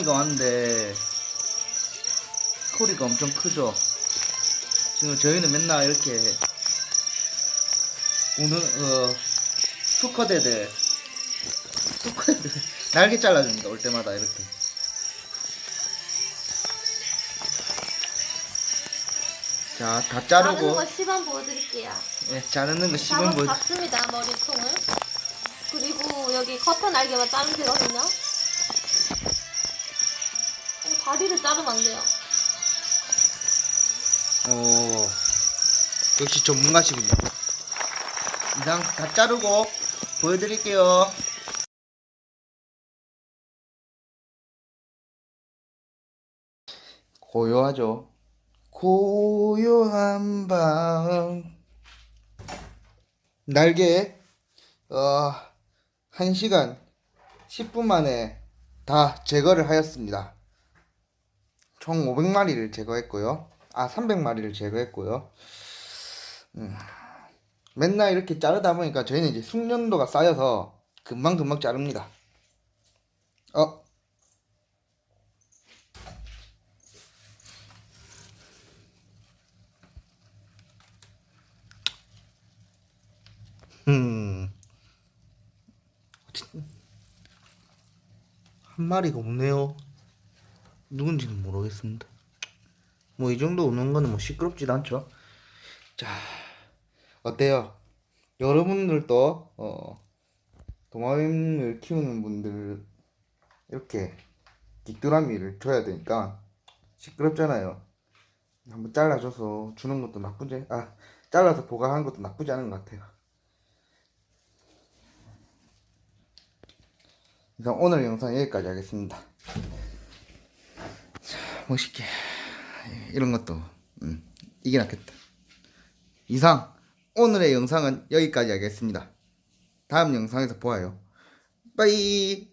이거 왔는데 소리가 엄청 크죠. 지금 저희는 맨날 이렇게 우는 어 수컷애들 수컷애들 날개 잘라줍니다. 올 때마다 이렇게. 자, 다 자르는 자르고 거 시범 보여드릴게요. 예, 자르는 거 잡아 씹은 뭐 잡습니다 머리통을. 그리고 여기 커튼 날개만 자르면 되거든요. 어, 다리를 자르면 안 돼요. 오, 역시 전문가시군요. 이상 다 자르고 보여드릴게요. 고요하죠. 고요한 밤. 날개, 어, 1시간 10분 만에 다 제거를 하였습니다. 총 500마리를 제거했고요. 아, 300마리를 제거했고요. 음, 맨날 이렇게 자르다 보니까 저희는 이제 숙련도가 쌓여서 금방금방 자릅니다. 어? 음. 한 마리가 없네요. 누군지는 모르겠습니다. 뭐 이 정도 오는 거는 뭐 시끄럽지도 않죠. 자, 어때요? 여러분들도 어, 도마뱀을 키우는 분들 이렇게 귀뚜라미를 줘야 되니까 시끄럽잖아요. 한번 잘라줘서 주는 것도 나쁘지, 아, 잘라서 보관하는 것도 나쁘지 않은 것 같아요. 그래서 오늘 영상 여기까지 하겠습니다. 자, 멋있게. 이런 것도 음, 이게 낫겠다. 이상 오늘의 영상은 여기까지 하겠습니다. 다음 영상에서 보아요. 빠이.